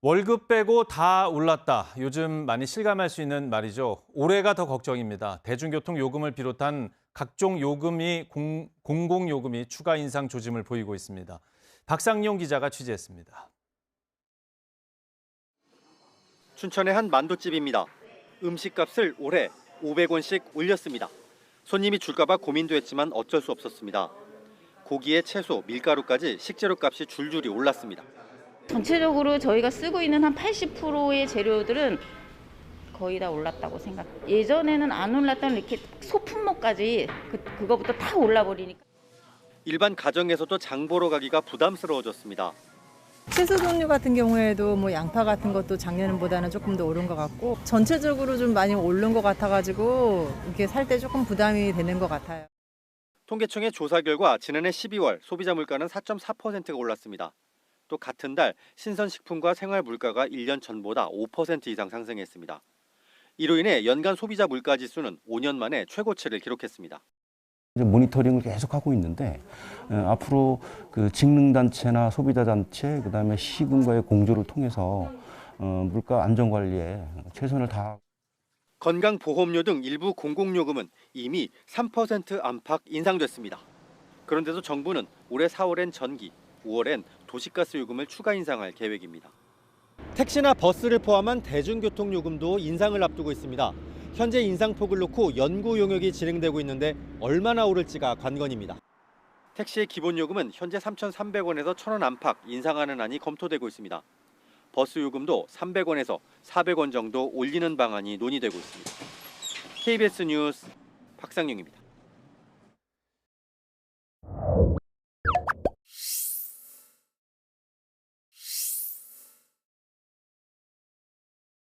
월급 빼고 다 올랐다. 요즘 많이 실감할 수 있는 말이죠. 올해가 더 걱정입니다. 대중교통 요금을 비롯한 각종 요금이 공, 공공요금이 추가 인상 조짐을 보이고 있습니다. 박상용 기자가 취재했습니다. 춘천의 한 만두집입니다. 음식값을 올해 500원씩 올렸습니다. 손님이 줄까봐 고민도 했지만 어쩔 수 없었습니다. 고기에 채소, 밀가루까지 식재료 값이 줄줄이 올랐습니다. 전체적으로 저희가 쓰고 있는 한 80%의 재료들은 거의 다 올랐다고 생각. 예전에는 안 올랐던 이렇게 소품목까지 그, 그거부터 다 올라버리니까. 일반 가정에서도 장 보러 가기가 부담스러워졌습니다. 채소 종류 같은 경우에도 뭐 양파 같은 것도 작년보다는 조금 더 오른 것 같고 전체적으로 좀 많이 오른 것 같아가지고 이렇게 살 때 조금 부담이 되는 것 같아요. 통계청의 조사 결과 지난해 12월 소비자 물가는 4.4%가 올랐습니다. 또 같은 달 신선식품과 생활 물가가 1년 전보다 5% 이상 상승했습니다. 이로 인해 연간 소비자 물가 지수는 5년 만에 최고치를 기록했습니다. 모니터링을 계속 하고 있는데 어, 앞으로 그 직능단체나 소비자단체 그다음에 시군과의 공조를 통해서 어, 물가 안전 관리에 최선을 다. 건강보험료 등 일부 공공요금은 이미 3% 안팎 인상됐습니다. 그런데도 정부는 올해 4월엔 전기, 5월엔 도시가스 요금을 추가 인상할 계획입니다. 택시나 버스를 포함한 대중교통 요금도 인상을 앞두고 있습니다. 현재 인상폭을 놓고 연구 용역이 진행되고 있는데 얼마나 오를지가 관건입니다. 택시의 기본 요금은 현재 3,300원에서 1,000원 안팎 인상하는 안이 검토되고 있습니다. 버스 요금도 300원에서 400원 정도 올리는 방안이 논의되고 있습니다. KBS 뉴스 박상용입니다.